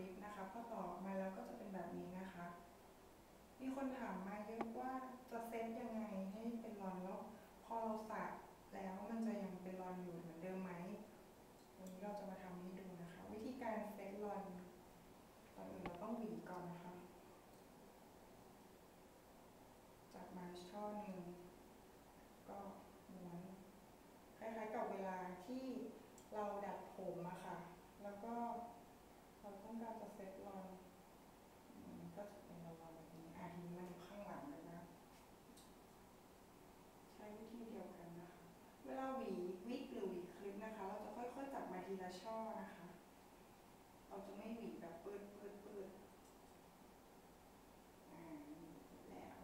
ลิปนะคะพอต่อออกมาแล้วก็จะเป็นแบบนี้นะคะ มีคนถามมาเยอะว่าจะเซตยังไงให้เป็นรอนแล้วพอเราสระแล้วมันจะยังเป็นรอนอยู่เหมือนเดิมไหมวันนี้เราจะมาทำให้ดูนะคะ วิธีการเซตรอนตอนอื่นเราต้องหวีก่อนนะคะจากมาช่อหนึ่งก็ม้วนคล้ายๆกับเวลาที่เราดัดผมอะค่ะ ต้องการจะเซตรองก็จะเป็นรองแบบนี้อะทีนี้มันอยู่ข้างหลังเลยนะ ใช้วิธีเดียวกันนะคะ เวลาหวีวิกหรือหวีคลิปนะคะ เราจะค่อยๆจับมาทีละช่อนะคะ เราจะไม่หวีแบบปืดปืดปืดอ่าแล้ว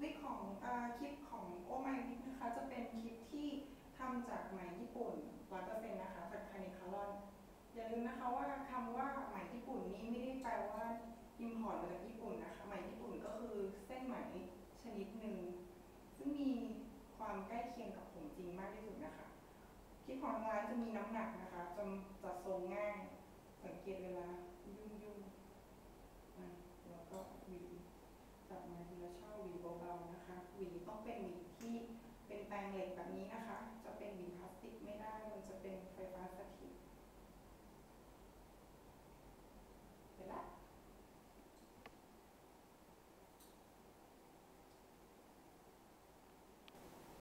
วิกของอาคลิปของโอไมวิก นะคะจะเป็นคลิปที่ทำจากไหมญี่ปุ่นร้อยเปอร์เซ็นต์นะคะจากคานิคารอนอย่าลืมนะคะว่าคำว่าไหมญี่ปุ่นนี้ไม่ได้แปลว่าอิมพอร์ตมาจากญี่ปุ่นนะคะไหมญี่ปุ่นก็คือเส้นไหมชนิดหนึ่งซึ่งมีความใกล้เคียงกับผมจริงมากที่สุดนะคะคลิปของร้านจะมีน้ำหนักนะคะจะจัดทรงง่าย สังเกตเวลายุ่งยุ่งๆแล้วก็หวีจับมาทีละช่อหวีเบาๆนะคะหวีต้องเป็นหวี แปรงเหล็กแบบนี้นะคะ